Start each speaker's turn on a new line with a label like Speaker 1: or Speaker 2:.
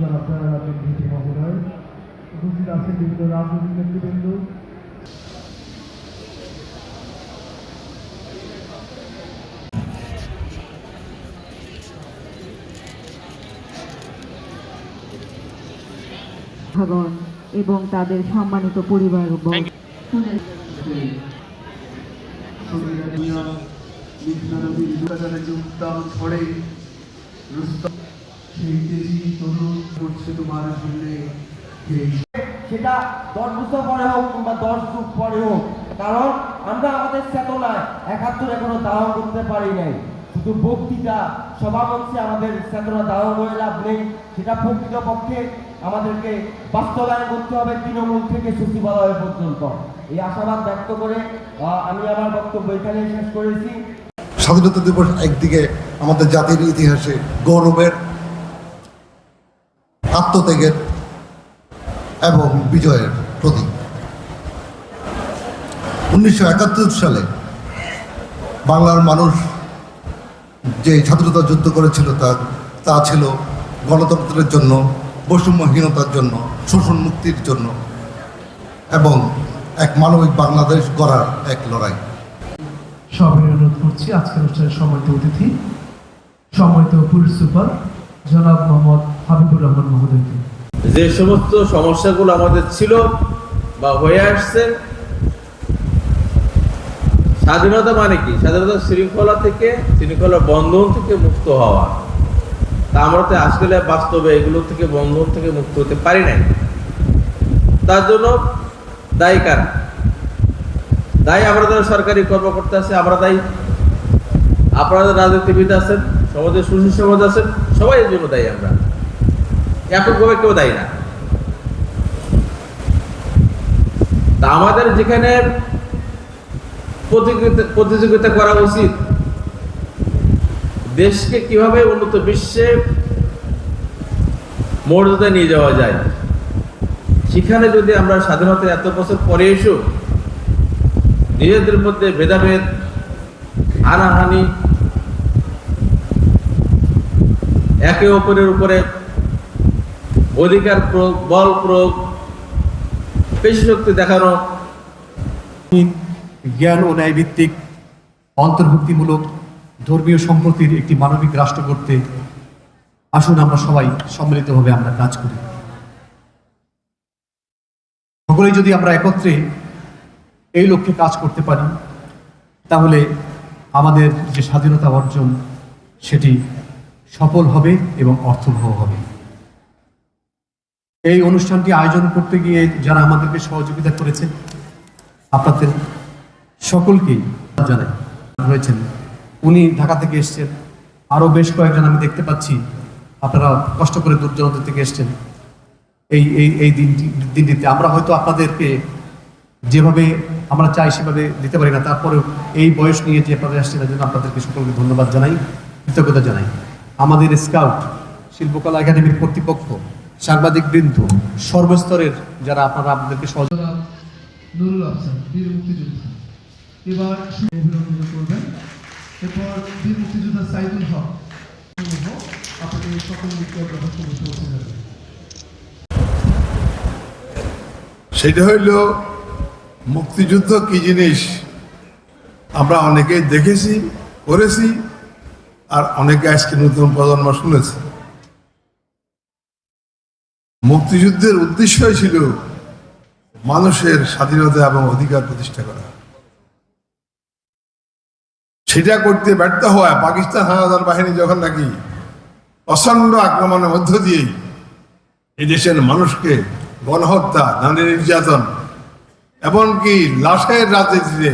Speaker 1: জনাব জয়নাথের ভিপি মহোদয়। উপস্থিত আছেন বিভিন্ন রাজনৈতিক নেতৃবৃন্দ।
Speaker 2: ভাগন এবং তাদের সম্মানিত পরিবার
Speaker 1: ঝড়ে রুস্তম
Speaker 3: সেটা দশ বছর পরে হোক কিংবা দশ যুগ পরে হোক, কারণ আমরা আমাদের চেতনায় একাত্তর এখনও দাহন করতে পারি নাই। শুধু বক্তৃতা সভামঞ্চে আমাদের চেতনা দাহন হয়ে লাভ নেই। সেটা প্রকৃতপক্ষে আমাদেরকে বাস্তবায়ন করতে হবে তৃণমূল থেকে সচিবালয় পর্যন্ত। এই আশাবাদ ব্যক্ত করে আমি আমার বক্তব্য এখানে শেষ করেছি।
Speaker 4: স্বাধীনতা দিবস একদিকে আমাদের জাতির ইতিহাসে গৌরবের আত্মত্যাগের এবং বিজয়ের প্রতীক। উনিশশো একাত্তর সালে বাংলার মানুষ যে স্বাধীনতা যুদ্ধ করেছিল, তা তা ছিল গণতন্ত্রের জন্য, বৈষম্যহীনতার জন্য, শোষণ মুক্তির জন্য এবং এক মানবিক বাংলাদেশ গড়ার এক লড়াই।
Speaker 1: সবাই অনুরোধ করছি, আজকের অনুষ্ঠানের সম্মানিত অতিথি, সম্মানিত পুলিশ সুপার, জনাব মোহাম্মদ হাবিবুর রহমান মহোদয়কে।
Speaker 5: যে সমস্ত সমস্যাগুলো আমাদের ছিল বা হয়ে আসছে, স্বাধীনতা মানে কি? স্বাধীনতা শৃঙ্খলা থেকে, শৃঙ্খলা বন্ধন থেকে মুক্ত হওয়া। তা আমরা তো আসলে বাস্তবে এগুলো থেকে বন্ধন থেকে মুক্ত হতে পারি নাই। তার জন্য দায়ী কার? দায়ী আমরা যারা সরকারি কর্মকর্তা আছে, আমরা দায়ী। আপনারা রাজনীতিবিদ আছেন, সমাজের সুশীল সমাজ আছেন, সবাই এর জন্য দায়ী আমরা। এককভাবে কেউ দেয় না। তা আমাদের যেখানে প্রতিযোগিতা করা উচিত, দেশকে কীভাবে উন্নত বিশ্বে মর্যাদা নিয়ে যাওয়া যায়, সেখানে যদি আমরা স্বাধীনতা এত বছর পরে এসো, নিজেদের মধ্যে ভেদাভেদ, হানাহানি, একে অপরের উপরে অধিকার প্রয়োগ, বল প্রয়োগ, পেশি শক্তি দেখানো।
Speaker 6: জ্ঞান ও ন্যায়ভিত্তিক অন্তর্ভুক্তিমূলক, ধর্মীয় সম্প্রতির একটি মানবিক রাষ্ট্র করতে আসুন আমরা সবাই সম্মিলিতভাবে আমরা কাজ করি। সকলেই যদি আমরা একত্রে এই লক্ষ্যে কাজ করতে পারি, তাহলে আমাদের যে স্বাধীনতা অর্জন, সেটি সফল হবে এবং অর্থবহ হবে। এই অনুষ্ঠানটি আয়োজন করতে গিয়ে যারা আমাদেরকে সহযোগিতা করেছেন, আপনাদের সকলকেই জানাই। রয়েছেন। উনি ঢাকা থেকে এসছেন। আরও বেশ কয়েকজন আমি দেখতে পাচ্ছি। আপনারা কষ্ট করে দূর দূরান্ত থেকে এসছেন। এই এই এই দিনটি, দিনটিতে আমরা হয়তো আপনাদেরকে যেভাবে আমরা চাই সেভাবে দিতে পারি না। তারপরেও এই বয়স নিয়ে যে আপনারা আসছেন জন্য আপনাদেরকে সকলকে ধন্যবাদ জানাই, কৃতজ্ঞতা জানাই। আমাদের স্কাউট শিল্পকলা একাডেমির কর্তৃপক্ষ সাংবাদিক বৃন্দ সর্বস্তরের যারা আপনারা আমাদেরকে সহযোগিতা
Speaker 1: নুরুল আফসার বীর মুক্তিযোদ্ধা। এবার অভিনন্দন করবেন। এরপর বীর মুক্তিযোদ্ধা সাইদুল হক। আপনাদের সকল পৌঁছে যাবে
Speaker 7: সেটা হইল মুক্তিযুদ্ধ কি জিনিস? আমরা অনেকেই দেখেছি করেছি আর অনেকে আজকে নতুন প্রজন্ম শুনেছে। মুক্তিযুদ্ধের উদ্দেশ্যই ছিল মানুষের স্বাধীনতা এবং অধিকার প্রতিষ্ঠা করা। সেটা করতে ব্যর্থ হওয়া পাকিস্তান হানাদার বাহিনী যখন নাকি প্রচণ্ড আক্রমণের মধ্য দিয়েই এই দেশের মানুষকে গণহত্যা, নারী নির্যাতন, এমনকি লাশের রাজনীতিতে